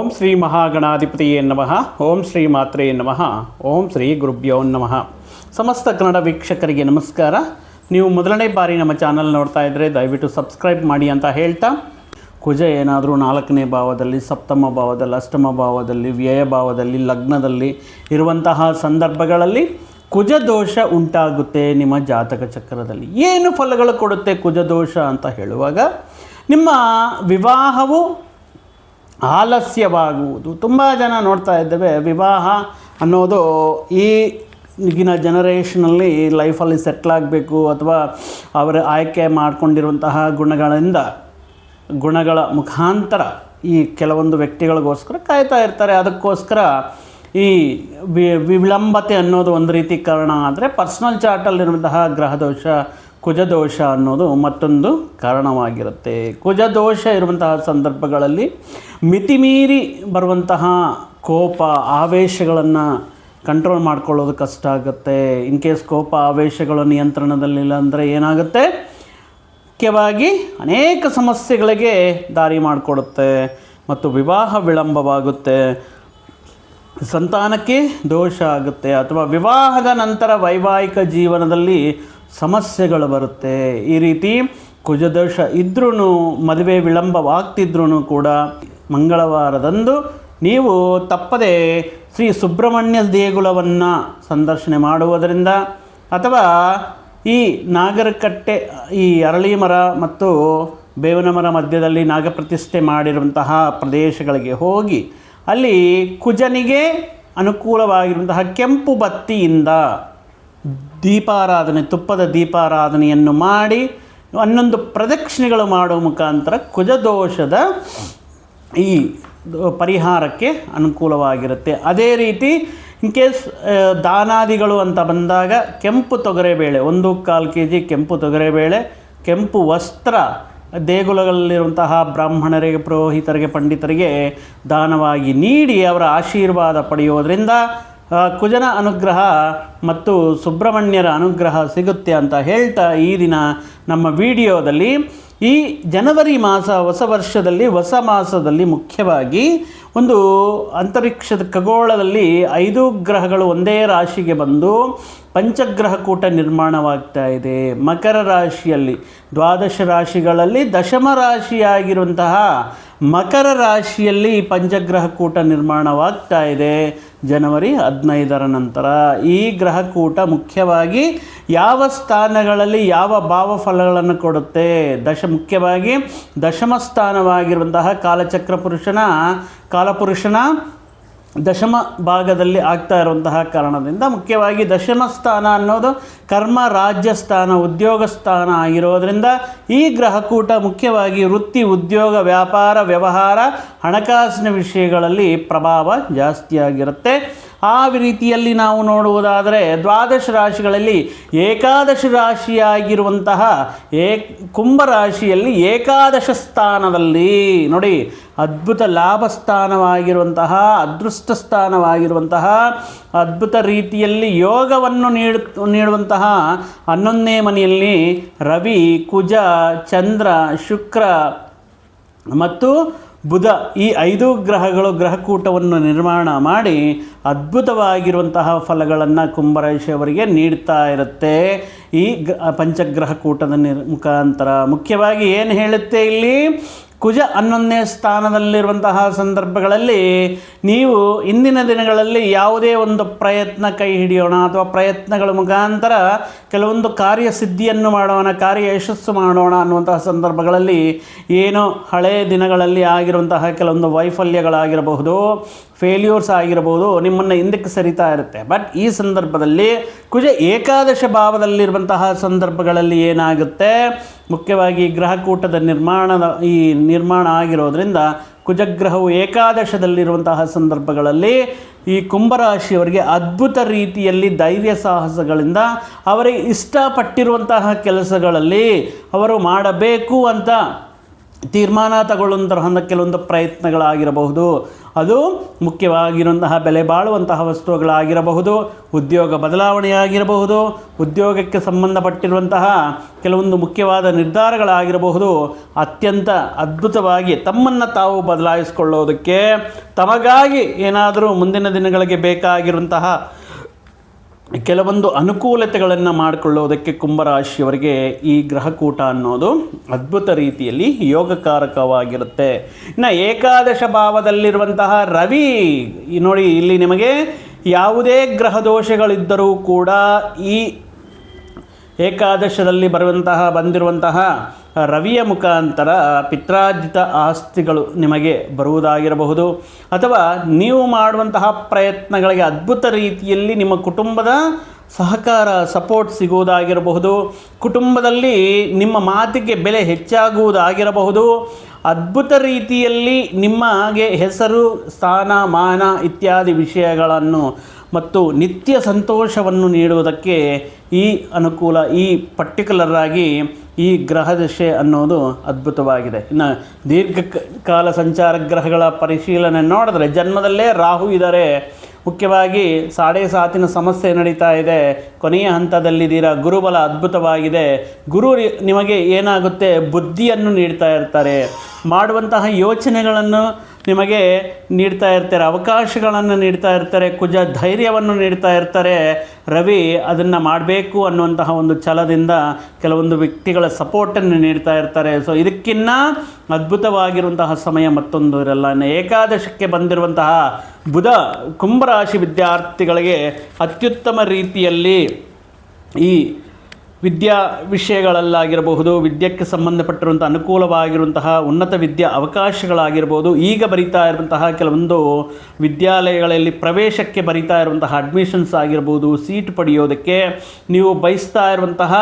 ಓಂ ಶ್ರೀ ಮಹಾಗಣಾಧಿಪತಿಯೇ ನಮಃ. ಓಂ ಶ್ರೀ ಮಾತ್ರೇ ನಮಃ. ಓಂ ಶ್ರೀ ಗುರುಭ್ಯೋ ನಮಃ. ಸಮಸ್ತ ಕನ್ನಡ ವೀಕ್ಷಕರಿಗೆ ನಮಸ್ಕಾರ. ನೀವು ಮೊದಲನೇ ಬಾರಿ ನಮ್ಮ ಚಾನಲ್ ನೋಡ್ತಾ ಇದ್ದರೆ ದಯವಿಟ್ಟು ಸಬ್ಸ್ಕ್ರೈಬ್ ಮಾಡಿ ಅಂತ ಹೇಳ್ತಾ. ಕುಜ ಏನಾದರೂ ನಾಲ್ಕನೇ ಭಾವದಲ್ಲಿ, ಸಪ್ತಮ ಭಾವದಲ್ಲಿ, ಅಷ್ಟಮ ಭಾವದಲ್ಲಿ, ವ್ಯಯ ಭಾವದಲ್ಲಿ, ಲಗ್ನದಲ್ಲಿ ಇರುವಂತಹ ಸಂದರ್ಭಗಳಲ್ಲಿ ಕುಜ ದೋಷ ಉಂಟಾಗುತ್ತೆ ನಿಮ್ಮ ಜಾತಕ ಚಕ್ರದಲ್ಲಿ. ಏನು ಫಲಗಳು ಕೊಡುತ್ತೆ ಕುಜ ದೋಷ ಅಂತ ಹೇಳುವಾಗ, ನಿಮ್ಮ ವಿವಾಹವು ಆಲಸ್ಯವಾಗುವುದು. ತುಂಬ ಜನ ನೋಡ್ತಾ ಇದ್ದೇವೆ, ವಿವಾಹ ಅನ್ನೋದು ಈ ಈಗಿನ ಜನರೇಷನಲ್ಲಿ ಲೈಫಲ್ಲಿ ಸೆಟ್ಲ್ ಆಗಬೇಕು ಅಥವಾ ಅವರ ಆಯ್ಕೆ ಮಾಡಿಕೊಂಡಿರುವಂತಹ ಗುಣಗಳಿಂದ, ಗುಣಗಳ ಮುಖಾಂತರ ಈ ಕೆಲವೊಂದು ವ್ಯಕ್ತಿಗಳಿಗೋಸ್ಕರ ಕಾಯ್ತಾ ಇರ್ತಾರೆ. ಅದಕ್ಕೋಸ್ಕರ ಈ ವಿಳಂಬತೆ ಅನ್ನೋದು ಒಂದು ರೀತಿ ಕಾರಣ. ಆದರೆ ಪರ್ಸ್ನಲ್ ಚಾರ್ಟಲ್ಲಿರುವಂತಹ ಗ್ರಹದೋಷ ಕುಜದೋಷ ಅನ್ನೋದು ಮತ್ತೊಂದು ಕಾರಣವಾಗಿರುತ್ತೆ. ಕುಜದೋಷ ಇರುವಂತಹ ಸಂದರ್ಭಗಳಲ್ಲಿ ಮಿತಿಮೀರಿ ಬರುವಂತಹ ಕೋಪ, ಆವೇಶಗಳನ್ನು ಕಂಟ್ರೋಲ್ ಮಾಡ್ಕೊಳ್ಳೋದು ಕಷ್ಟ ಆಗುತ್ತೆ. ಇನ್ ಕೇಸ್ ಕೋಪ, ಆವೇಶಗಳ ನಿಯಂತ್ರಣದಲ್ಲಿಲ್ಲ ಅಂದರೆ ಏನಾಗುತ್ತೆ? ಮುಖ್ಯವಾಗಿ ಅನೇಕ ಸಮಸ್ಯೆಗಳಿಗೆ ದಾರಿ ಮಾಡಿಕೊಡುತ್ತೆ ಮತ್ತು ವಿವಾಹ ವಿಳಂಬವಾಗುತ್ತೆ. ಸಂತಾನಕ್ಕೆ ದೋಷ ಆಗುತ್ತೆ ಅಥವಾ ವಿವಾಹದ ನಂತರ ವೈವಾಹಿಕ ಜೀವನದಲ್ಲಿ ಸಮಸ್ಯೆಗಳು ಬರುತ್ತೆ. ಈ ರೀತಿ ಕುಜದೋಷ ಇದ್ರೂ ಮದುವೆ ವಿಳಂಬವಾಗ್ತಿದ್ರೂ ಕೂಡ ಮಂಗಳವಾರದಂದು ನೀವು ತಪ್ಪದೆ ಶ್ರೀ ಸುಬ್ರಹ್ಮಣ್ಯ ದೇಗುಲವನ್ನು ಸಂದರ್ಶನೆ ಮಾಡುವುದರಿಂದ ಅಥವಾ ಈ ನಾಗರಕಟ್ಟೆ, ಈ ಅರಳಿ ಮರ ಮತ್ತು ಬೇವಿನ ಮರ ಮಧ್ಯದಲ್ಲಿ ನಾಗಪ್ರತಿಷ್ಠೆ ಮಾಡಿರುವಂತಹ ಪ್ರದೇಶಗಳಿಗೆ ಹೋಗಿ ಅಲ್ಲಿ ಕುಜನಿಗೆ ಅನುಕೂಲವಾಗಿರುವಂತಹ ಕೆಂಪು ಬತ್ತಿಯಿಂದ ದೀಪಾರಾಧನೆ, ತುಪ್ಪದ ದೀಪಾರಾಧನೆಯನ್ನು ಮಾಡಿ ಹನ್ನೊಂದು ಪ್ರದಕ್ಷಿಣೆಗಳು ಮಾಡುವ ಮುಖಾಂತರ ಕುಜದೋಷದ ಈ ಪರಿಹಾರಕ್ಕೆ ಅನುಕೂಲವಾಗಿರುತ್ತೆ. ಅದೇ ರೀತಿ ಇನ್ ಕೇಸ್ ದಾನಾದಿಗಳು ಅಂತ ಬಂದಾಗ ಕೆಂಪು ತೊಗರೆಬೇಳೆ, ಒಂದು ಕಾಲು ಕೆ ಜಿ ಕೆಂಪು ತೊಗರೆಬೇಳೆ, ಕೆಂಪು ವಸ್ತ್ರ, ದೇಗುಲಗಳಲ್ಲಿರುವಂತಹ ಬ್ರಾಹ್ಮಣರಿಗೆ, ಪುರೋಹಿತರಿಗೆ, ಪಂಡಿತರಿಗೆ ದಾನವಾಗಿ ನೀಡಿ ಅವರ ಆಶೀರ್ವಾದ ಪಡೆಯೋದರಿಂದ ಕುಜನ ಅನುಗ್ರಹ ಮತ್ತು ಸುಬ್ರಹ್ಮಣ್ಯರ ಅನುಗ್ರಹ ಸಿಗುತ್ತೆ ಅಂತ ಹೇಳ್ತಾ ಈ ದಿನ ನಮ್ಮ ವಿಡಿಯೋದಲ್ಲಿ. ಈ ಜನವರಿ ಮಾಸ ಹೊಸ ವರ್ಷದಲ್ಲಿ, ಹೊಸ ಮಾಸದಲ್ಲಿ ಮುಖ್ಯವಾಗಿ ಒಂದು ಅಂತರಿಕ್ಷದ ಖಗೋಳದಲ್ಲಿ ಐದು ಗ್ರಹಗಳು ಒಂದೇ ರಾಶಿಗೆ ಬಂದು ಪಂಚಗ್ರಹ ಕೂಟ ನಿರ್ಮಾಣವಾಗ್ತಾ ಇದೆ. ಮಕರ ರಾಶಿಯಲ್ಲಿ, ದ್ವಾದಶ ರಾಶಿಗಳಲ್ಲಿ ದಶಮ ರಾಶಿಯಾಗಿರುವಂತಹ ಮಕರ ರಾಶಿಯಲ್ಲಿ ಪಂಚಗ್ರಹ ಕೂಟ ನಿರ್ಮಾಣವಾಗ್ತಾ ಇದೆ. ಜನವರಿ ಹದಿನೈದರ ನಂತರ ಈ ಗ್ರಹಕೂಟ ಮುಖ್ಯವಾಗಿ ಯಾವ ಸ್ಥಾನಗಳಲ್ಲಿ ಯಾವ ಭಾವಫಲಗಳನ್ನು ಕೊಡುತ್ತೆ? ದಶ ಮುಖ್ಯವಾಗಿ ದಶಮ ಸ್ಥಾನವಾಗಿರುವಂತಹ ಕಾಲಚಕ್ರ ಪುರುಷನ ಕಾಲಪುರುಷನ ದಶಮ ಭಾಗದಲ್ಲಿ ಆಗ್ತಾ ಇರುವಂತಹ ಕಾರಣದಿಂದ ಮುಖ್ಯವಾಗಿ ದಶಮ ಸ್ಥಾನ ಅನ್ನೋದು ಕರ್ಮ ರಾಜ್ಯ ಸ್ಥಾನ, ಉದ್ಯೋಗ ಸ್ಥಾನ ಆಗಿರೋದ್ರಿಂದ ಈ ಗ್ರಹಕೂಟ ಮುಖ್ಯವಾಗಿ ವೃತ್ತಿ, ಉದ್ಯೋಗ, ವ್ಯಾಪಾರ, ವ್ಯವಹಾರ, ಹಣಕಾಸಿನ ವಿಷಯಗಳಲ್ಲಿ ಪ್ರಭಾವ ಜಾಸ್ತಿಯಾಗಿರುತ್ತೆ. ಆ ರೀತಿಯಲ್ಲಿ ನಾವು ನೋಡುವುದಾದರೆ ದ್ವಾದಶ ರಾಶಿಗಳಲ್ಲಿ ಏಕಾದಶ ರಾಶಿಯಾಗಿರುವಂತಹ ಏ ಕುಂಭ ರಾಶಿಯಲ್ಲಿ ಏಕಾದಶ ಸ್ಥಾನದಲ್ಲಿ ನೋಡಿ ಅದ್ಭುತ ಲಾಭ ಸ್ಥಾನವಾಗಿರುವಂತಹ, ಅದೃಷ್ಟ ಸ್ಥಾನವಾಗಿರುವಂತಹ, ಅದ್ಭುತ ರೀತಿಯಲ್ಲಿ ಯೋಗವನ್ನು ನೀಡು, ನೀಡುವಂತಹ ಹನ್ನೊಂದನೇ ಮನೆಯಲ್ಲಿ ರವಿ, ಕುಜ, ಚಂದ್ರ, ಶುಕ್ರ ಮತ್ತು ಬುಧ ಈ ಐದು ಗ್ರಹಗಳು ಗ್ರಹಕೂಟವನ್ನು ನಿರ್ಮಾಣ ಮಾಡಿ ಅದ್ಭುತವಾಗಿರುವಂತಹ ಫಲಗಳನ್ನು ಕುಂಭರಾಶಿಯವರಿಗೆ ನೀಡ್ತಾ ಇರುತ್ತೆ. ಈ ಗ ಪಂಚಗ್ರಹ ಕೂಟದ ನಿರ್, ಮುಖಾಂತರ. ಮುಖ್ಯವಾಗಿ ಏನು ಹೇಳುತ್ತೆ ಇಲ್ಲಿ? ಕುಜ ಹನ್ನೊಂದನೇ ಸ್ಥಾನದಲ್ಲಿರುವಂತಹ ಸಂದರ್ಭಗಳಲ್ಲಿ ನೀವು ಇಂದಿನ ದಿನಗಳಲ್ಲಿ ಯಾವುದೇ ಒಂದು ಪ್ರಯತ್ನ ಕೈ ಹಿಡಿಯೋಣ ಅಥವಾ ಪ್ರಯತ್ನಗಳ ಮುಖಾಂತರ ಕೆಲವೊಂದು ಕಾರ್ಯಸಿದ್ಧಿಯನ್ನು ಮಾಡೋಣ, ಕಾರ್ಯ ಯಶಸ್ಸು ಮಾಡೋಣ ಅನ್ನುವಂತಹ ಸಂದರ್ಭಗಳಲ್ಲಿ ಏನೋ ಹಳೆಯ ದಿನಗಳಲ್ಲಿ ಆಗಿರುವಂತಹ ಕೆಲವೊಂದು ವೈಫಲ್ಯಗಳಾಗಿರಬಹುದು ಫೇಲ್ಯೂರ್ಸ್ ಆಗಿರಬಹುದು, ನಿಮ್ಮನ್ನು ಹಿಂದಕ್ಕೆ ಸರಿತಾ ಇರುತ್ತೆ. ಬಟ್ ಈ ಸಂದರ್ಭದಲ್ಲಿ ಕುಜ ಏಕಾದಶ ಭಾವದಲ್ಲಿರುವಂತಹ ಸಂದರ್ಭಗಳಲ್ಲಿ ಏನಾಗುತ್ತೆ? ಮುಖ್ಯವಾಗಿ ಗ್ರಹಕೂಟದ ನಿರ್ಮಾಣದ ಈ ನಿರ್ಮಾಣ ಆಗಿರೋದ್ರಿಂದ ಕುಜಗ್ರಹವು ಏಕಾದಶದಲ್ಲಿರುವಂತಹ ಸಂದರ್ಭಗಳಲ್ಲಿ ಈ ಕುಂಭರಾಶಿಯವರಿಗೆ ಅದ್ಭುತ ರೀತಿಯಲ್ಲಿ ಧೈರ್ಯ ಸಾಹಸಗಳಿಂದ ಅವರಿಗೆ ಇಷ್ಟಪಟ್ಟಿರುವಂತಹ ಕೆಲಸಗಳಲ್ಲಿ ಅವರು ಮಾಡಬೇಕು ಅಂತ ತೀರ್ಮಾನ ತಗೊಳ್ಳುವಂತಹ ಕೆಲವೊಂದು ಪ್ರಯತ್ನಗಳಾಗಿರಬಹುದು. ಅದು ಮುಖ್ಯವಾಗಿರುವಂತಹ ಬೆಲೆ ಬಾಳುವಂತಹ ವಸ್ತುಗಳಾಗಿರಬಹುದು, ಉದ್ಯೋಗ ಬದಲಾವಣೆಯಾಗಿರಬಹುದು, ಉದ್ಯೋಗಕ್ಕೆ ಸಂಬಂಧಪಟ್ಟಿರುವಂತಹ ಕೆಲವೊಂದು ಮುಖ್ಯವಾದ ನಿರ್ಧಾರಗಳಾಗಿರಬಹುದು. ಅತ್ಯಂತ ಅದ್ಭುತವಾಗಿ ತಮ್ಮನ್ನು ತಾವು ಬದಲಾಯಿಸಿಕೊಳ್ಳೋದಕ್ಕೆ ತಮಗಾಗಿ ಏನಾದರೂ ಮುಂದಿನ ದಿನಗಳಿಗೆ ಬೇಕಾಗಿರುವಂತಹ ಕೆಲವೊಂದು ಅನುಕೂಲತೆಗಳನ್ನು ಮಾಡಿಕೊಳ್ಳೋದಕ್ಕೆ ಕುಂಭರಾಶಿಯವರಿಗೆ ಈ ಗ್ರಹಕೂಟ ಅನ್ನೋದು ಅದ್ಭುತ ರೀತಿಯಲ್ಲಿ ಯೋಗಕಾರಕವಾಗಿರುತ್ತೆ. ಇನ್ನು ಏಕಾದಶ ಭಾವದಲ್ಲಿರುವಂತಹ ರವಿ ನೋಡಿ ಇಲ್ಲಿ ನಿಮಗೆ ಯಾವುದೇ ಗ್ರಹ ದೋಷಗಳಿದ್ದರೂ ಕೂಡ ಈ ಏಕಾದಶದಲ್ಲಿ ಬರುವಂತಹ, ಬಂದಿರುವಂತಹ ರವಿಯ ಮುಖಾಂತರ ಪಿತ್ರಾರ್ಜಿತ ಆಸ್ತಿಗಳು ನಿಮಗೆ ಬರುವುದಾಗಿರಬಹುದು. ಅಥವಾ ನೀವು ಮಾಡುವಂತಹ ಪ್ರಯತ್ನಗಳಿಗೆ ಅದ್ಭುತ ರೀತಿಯಲ್ಲಿ ನಿಮ್ಮ ಕುಟುಂಬದ ಸಹಕಾರ, ಸಪೋರ್ಟ್ ಸಿಗುವುದಾಗಿರಬಹುದು. ಕುಟುಂಬದಲ್ಲಿ ನಿಮ್ಮ ಮಾತಿಗೆ ಬೆಲೆ ಹೆಚ್ಚಾಗುವುದಾಗಿರಬಹುದು. ಅದ್ಭುತ ರೀತಿಯಲ್ಲಿ ನಿಮಗೆ ಹೆಸರು, ಸ್ಥಾನ, ಮಾನ ಇತ್ಯಾದಿ ವಿಷಯಗಳನ್ನು ಮತ್ತು ನಿತ್ಯ ಸಂತೋಷವನ್ನು ನೀಡುವುದಕ್ಕೆ ಈ ಅನುಕೂಲ, ಈ ಪರ್ಟಿಕ್ಯುಲರ್ ಆಗಿ ಈ ಗ್ರಹದಶೆ ಅನ್ನೋದು ಅದ್ಭುತವಾಗಿದೆ. ಇನ್ನು ದೀರ್ಘ ಕಾಲ ಸಂಚಾರ ಗ್ರಹಗಳ ಪರಿಶೀಲನೆ ನೋಡಿದ್ರೆ ಜನ್ಮದಲ್ಲೇ ರಾಹು ಇದ್ದಾರೆ. ಮುಖ್ಯವಾಗಿ ಸಾಡೆ ಸಾತಿನ ಸಮಸ್ಯೆ ನಡೀತಾ ಇದೆ. ಕೊನೆಯ ಹಂತದಲ್ಲಿದ್ದೀರಾ ಗುರುಬಲ ಅದ್ಭುತವಾಗಿದೆ. ಗುರು ನಿಮಗೆ ಏನಾಗುತ್ತೆ? ಬುದ್ಧಿಯನ್ನು ನೀಡ್ತಾ ಇರ್ತಾರೆ. ಮಾಡುವಂತಹ ಯೋಚನೆಗಳನ್ನು ನಿಮಗೆ ನೀಡ್ತಾ ಇರ್ತಾರೆ, ಅವಕಾಶಗಳನ್ನು ನೀಡ್ತಾ ಇರ್ತಾರೆ, ಕುಜ ಧೈರ್ಯವನ್ನು ನೀಡ್ತಾ ಇರ್ತಾರೆ. ರವಿ ಅದನ್ನು ಮಾಡಬೇಕು ಅನ್ನುವಂತಹ ಒಂದು ಛಲದಿಂದ ಕೆಲವೊಂದು ವ್ಯಕ್ತಿಗಳ ಸಪೋರ್ಟನ್ನು ನೀಡ್ತಾ ಇರ್ತಾರೆ. ಸೊ ಇದಕ್ಕಿನ್ನ ಅದ್ಭುತವಾಗಿರುವಂತಹ ಸಮಯ ಮತ್ತೊಂದು ಇರಲ್ಲ. ಏಕಾದಶಕ್ಕೆ ಬಂದಿರುವಂತಹ ಬುಧ ಕುಂಭರಾಶಿ ವಿದ್ಯಾರ್ಥಿಗಳಿಗೆ ಅತ್ಯುತ್ತಮ ರೀತಿಯಲ್ಲಿ ಈ ವಿದ್ಯಾ ವಿಷಯಗಳಲ್ಲಾಗಿರಬಹುದು ವಿದ್ಯಕ್ಕೆ ಸಂಬಂಧಪಟ್ಟಿರುವಂಥ ಅನುಕೂಲವಾಗಿರುವಂತಹ ಉನ್ನತ ವಿದ್ಯಾ ಅವಕಾಶಗಳಾಗಿರ್ಬೋದು ಈಗ ಬರಿತಾ ಇರುವಂತಹ ಕೆಲವೊಂದು ವಿದ್ಯಾಲಯಗಳಲ್ಲಿ ಪ್ರವೇಶಕ್ಕೆ ಬರಿತಾ ಇರುವಂತಹ ಅಡ್ಮಿಷನ್ಸ್ ಆಗಿರ್ಬೋದು ಸೀಟ್ ಪಡೆಯೋದಕ್ಕೆ ನೀವು ಬಯಸ್ತಾ ಇರುವಂತಹ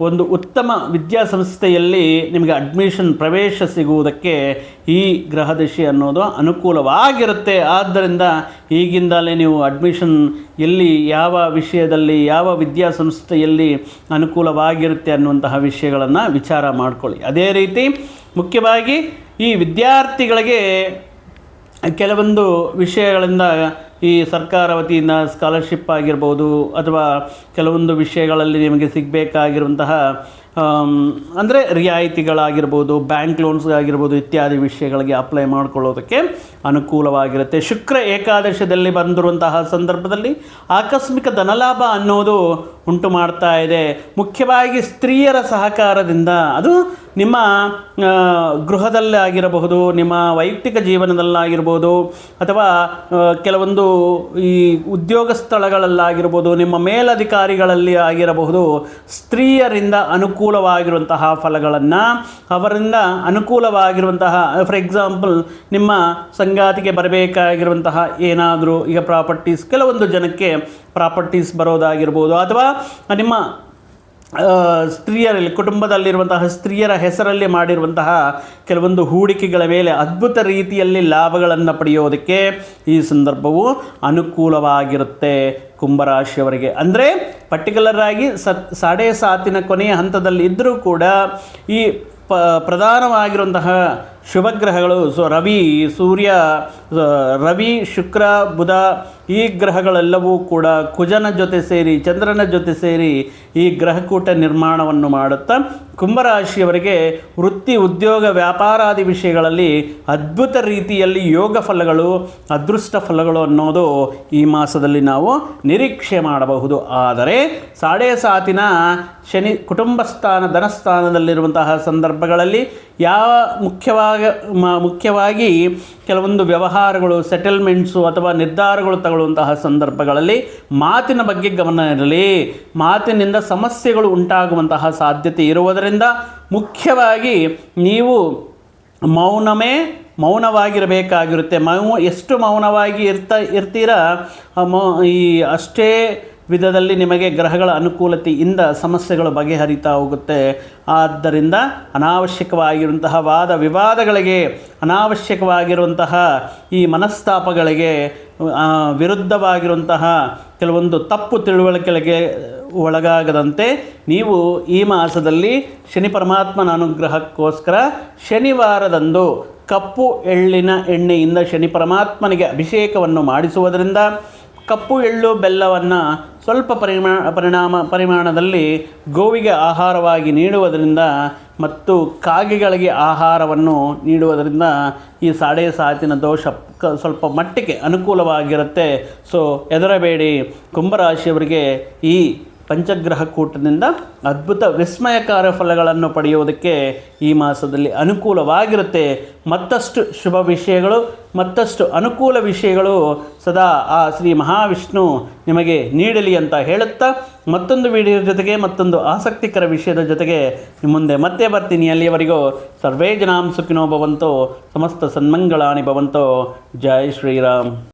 ಒಂದು ಉತ್ತಮ ವಿದ್ಯಾಸಂಸ್ಥೆಯಲ್ಲಿ ನಿಮಗೆ ಅಡ್ಮಿಷನ್ ಪ್ರವೇಶ ಸಿಗುವುದಕ್ಕೆ ಈ ಗ್ರಹದಶಿ ಅನ್ನೋದು ಅನುಕೂಲವಾಗಿರುತ್ತೆ. ಆದ್ದರಿಂದ ಈಗಿಂದಲೇ ನೀವು ಅಡ್ಮಿಷನ್ ಎಲ್ಲಿ, ಯಾವ ವಿಷಯದಲ್ಲಿ, ಯಾವ ವಿದ್ಯಾಸಂಸ್ಥೆಯಲ್ಲಿ ಅನುಕೂಲವಾಗಿರುತ್ತೆ ಅನ್ನುವಂತಹ ವಿಷಯಗಳನ್ನು ವಿಚಾರ ಮಾಡಿಕೊಳ್ಳಿ. ಅದೇ ರೀತಿ ಮುಖ್ಯವಾಗಿ ಈ ವಿದ್ಯಾರ್ಥಿಗಳಿಗೆ ಕೆಲವೊಂದು ವಿಷಯಗಳಿಂದ ಈ ಸರ್ಕಾರ ವತಿಯಿಂದ ಸ್ಕಾಲರ್ಶಿಪ್ ಆಗಿರ್ಬೋದು ಅಥವಾ ಕೆಲವೊಂದು ವಿಷಯಗಳಲ್ಲಿ ನಿಮಗೆ ಸಿಗಬೇಕಾಗಿರುವಂತಹ ಅಂದರೆ ರಿಯಾಯಿತಿಗಳಾಗಿರ್ಬೋದು ಬ್ಯಾಂಕ್ ಲೋನ್ಸ್ಗಾಗಿರ್ಬೋದು ಇತ್ಯಾದಿ ವಿಷಯಗಳಿಗೆ ಅಪ್ಲೈ ಮಾಡ್ಕೊಳ್ಳೋದಕ್ಕೆ ಅನುಕೂಲವಾಗಿರುತ್ತೆ. ಶುಕ್ರ ಏಕಾದಶದಲ್ಲಿ ಬಂದಿರುವಂತಹ ಸಂದರ್ಭದಲ್ಲಿ ಆಕಸ್ಮಿಕ ಧನಲಾಭ ಅನ್ನೋದು ಉಂಟು ಮಾಡ್ತಾ ಇದೆ. ಮುಖ್ಯವಾಗಿ ಸ್ತ್ರೀಯರ ಸಹಕಾರದಿಂದ. ಅದು ನಿಮ್ಮ ಗೃಹದಲ್ಲೇ ಆಗಿರಬಹುದು ನಿಮ್ಮ ವೈಯಕ್ತಿಕ ಜೀವನದಲ್ಲಾಗಿರ್ಬೋದು ಅಥವಾ ಕೆಲವೊಂದು ಈ ಉದ್ಯೋಗ ಸ್ಥಳಗಳಲ್ಲಾಗಿರ್ಬೋದು ನಿಮ್ಮ ಮೇಲಧಿಕಾರಿಗಳಲ್ಲಿ ಆಗಿರಬಹುದು, ಸ್ತ್ರೀಯರಿಂದ ಅನುಕೂಲವಾಗಿರುವಂತಹ ಫಲಗಳನ್ನು, ಅವರಿಂದ ಅನುಕೂಲವಾಗಿರುವಂತಹ ಫಾರ್ ಎಕ್ಸಾಂಪಲ್ ನಿಮ್ಮ ಸಂಗಾತಿಗೆ ಬರಬೇಕಾಗಿರುವಂತಹ ಏನಾದರೂ ಈಗ ಪ್ರಾಪರ್ಟೀಸ್ ಕೆಲವೊಂದು ಜನಕ್ಕೆ ಪ್ರಾಪರ್ಟೀಸ್ ಬರೋದಾಗಿರ್ಬೋದು ಅಥವಾ ನಿಮ್ಮ ಸ್ತ್ರೀಯರಲ್ಲಿ, ಕುಟುಂಬದಲ್ಲಿರುವಂತಹ ಸ್ತ್ರೀಯರ ಹೆಸರಲ್ಲಿ ಮಾಡಿರುವಂತಹ ಕೆಲವೊಂದು ಹೂಡಿಕೆಗಳ ಮೇಲೆ ಅದ್ಭುತ ರೀತಿಯಲ್ಲಿ ಲಾಭಗಳನ್ನು ಪಡೆಯೋದಕ್ಕೆ ಈ ಸಂದರ್ಭವು ಅನುಕೂಲವಾಗಿರುತ್ತೆ ಕುಂಭರಾಶಿಯವರಿಗೆ. ಅಂದರೆ ಪರ್ಟಿಕ್ಯುಲರ್ ಆಗಿ ಸತ್ ಸಾಡೆ ಸಾತಿನ ಕೊನೆಯ ಹಂತದಲ್ಲಿ ಇದ್ದರೂ ಕೂಡ ಈ ಪ, ಪ್ರಧಾನವಾಗಿರುವಂತಹ ಶುಭಗ್ರಹಗಳು ಸೊ ರವಿ, ಸೂರ್ಯ ರವಿ, ಶುಕ್ರ, ಬುಧ ಈ ಗ್ರಹಗಳೆಲ್ಲವೂ ಕೂಡ ಕುಜನ ಜೊತೆ ಸೇರಿ, ಚಂದ್ರನ ಜೊತೆ ಸೇರಿ ಈ ಗ್ರಹಕೂಟ ನಿರ್ಮಾಣವನ್ನು ಮಾಡುತ್ತಾ, ಕುಂಭರಾಶಿಯವರಿಗೆ ವೃತ್ತಿ, ಉದ್ಯೋಗ, ವ್ಯಾಪಾರಾದಿ ವಿಷಯಗಳಲ್ಲಿ ಅದ್ಭುತ ರೀತಿಯಲ್ಲಿ ಯೋಗ ಫಲಗಳು, ಅದೃಷ್ಟ ಫಲಗಳು ಅನ್ನೋದು ಈ ಮಾಸದಲ್ಲಿ ನಾವು ನಿರೀಕ್ಷೆ ಮಾಡಬಹುದು. ಆದರೆ ಸಾಡೆ ಸಾತಿನ ಶನಿ ಕುಟುಂಬ ಸ್ಥಾನ ಧನಸ್ಥಾನದಲ್ಲಿರುವಂತಹ ಸಂದರ್ಭಗಳಲ್ಲಿ ಯಾವ ಮುಖ್ಯವಾಗ ಮುಖ್ಯವಾಗಿ ಕೆಲವೊಂದು ವ್ಯವಹಾರಗಳು ಸೆಟಲ್ಮೆಂಟ್ಸು ಅಥವಾ ನಿರ್ಧಾರಗಳು ತಗೊಳ್ಳುವಂತಹ ಸಂದರ್ಭಗಳಲ್ಲಿ ಮಾತಿನ ಬಗ್ಗೆ ಗಮನ ಇರಲಿ. ಮಾತಿನಿಂದ ಸಮಸ್ಯೆಗಳು ಉಂಟಾಗುವಂತಹ ಸಾಧ್ಯತೆ ಇರುವುದರಿಂದ ಮುಖ್ಯವಾಗಿ ನೀವು ಮೌನಮೇ ಮೌನವಾಗಿರಬೇಕಾಗಿರುತ್ತೆ. ಮೌ ಎಷ್ಟು ಮೌನವಾಗಿ ಇರ್ತಾ ಇರ್ತೀರಾ? ಮೌ ಈ ಅಷ್ಟೇ ವಿಧದಲ್ಲಿ ನಿಮಗೆ ಗ್ರಹಗಳ ಅನುಕೂಲತೆಯಿಂದ ಸಮಸ್ಯೆಗಳು ಬಗೆಹರಿತಾ ಹೋಗುತ್ತೆ. ಆದ್ದರಿಂದ ಅನಾವಶ್ಯಕವಾಗಿರುವಂತಹ ವಾದ ವಿವಾದಗಳಿಗೆ, ಅನಾವಶ್ಯಕವಾಗಿರುವಂತಹ ಈ ಮನಸ್ತಾಪಗಳಿಗೆ ವಿರುದ್ಧವಾಗಿರುವಂತಹ ಕೆಲವೊಂದು ತಪ್ಪು ತಿಳುವಳಿಕೆಗೆ ಒಳಗಾಗದಂತೆ ನೀವು ಈ ಮಾಸದಲ್ಲಿ ಶನಿ ಪರಮಾತ್ಮನ ಅನುಗ್ರಹಕ್ಕೋಸ್ಕರ ಶನಿವಾರದಂದು ಕಪ್ಪು ಎಳ್ಳಿನ ಎಣ್ಣೆಯಿಂದ ಶನಿ ಪರಮಾತ್ಮನಿಗೆ ಅಭಿಷೇಕವನ್ನು ಮಾಡಿಸುವುದರಿಂದ ಕಪ್ಪು ಎಳ್ಳು ಬೆಲ್ಲವನ್ನು ಸ್ವಲ್ಪ ಪರಿಮಾ, ಪರಿಣಾಮ, ಪರಿಮಾಣದಲ್ಲಿ ಗೋವಿಗೆ ಆಹಾರವಾಗಿ ನೀಡುವುದರಿಂದ ಮತ್ತು ಕಾಗೆಗಳಿಗೆ ಆಹಾರವನ್ನು ನೀಡುವುದರಿಂದ ಈ ಸಾಡೆ ಸಾತಿನ ದೋಷ ಸ್ವಲ್ಪ ಮಟ್ಟಿಗೆ ಅನುಕೂಲವಾಗಿರುತ್ತೆ. ಸೊ ಹೆದರಬೇಡಿ. ಕುಂಭರಾಶಿಯವರಿಗೆ ಈ ಪಂಚಗ್ರಹ ಕೂಟದಿಂದ ಅದ್ಭುತ ವಿಸ್ಮಯಕಾರ ಫಲಗಳನ್ನು ಪಡೆಯುವುದಕ್ಕೆ ಈ ಮಾಸದಲ್ಲಿ ಅನುಕೂಲವಾಗಿರುತ್ತೆ. ಮತ್ತಷ್ಟು ಶುಭ ವಿಷಯಗಳು, ಮತ್ತಷ್ಟು ಅನುಕೂಲ ವಿಷಯಗಳು ಸದಾ ಆ ಶ್ರೀ ಮಹಾವಿಷ್ಣು ನಿಮಗೆ ನೀಡಲಿ ಅಂತ ಹೇಳುತ್ತಾ, ಮತ್ತೊಂದು ವಿಡಿಯೋ ಜೊತೆಗೆ, ಮತ್ತೊಂದು ಆಸಕ್ತಿಕರ ವಿಷಯದ ಜೊತೆಗೆ ಮುಂದೆ ಮತ್ತೆ ಬರ್ತೀನಿ. ಅಲ್ಲಿಯವರೆಗೂ ಸರ್ವೇ ಜನಾಂ ಸುಖಿನೋ ಭವಂತೋ, ಸಮಸ್ತ ಸನ್ಮಂಗಳಾನಿ ಭವಂತೋ. ಜೈ ಶ್ರೀರಾಮ್.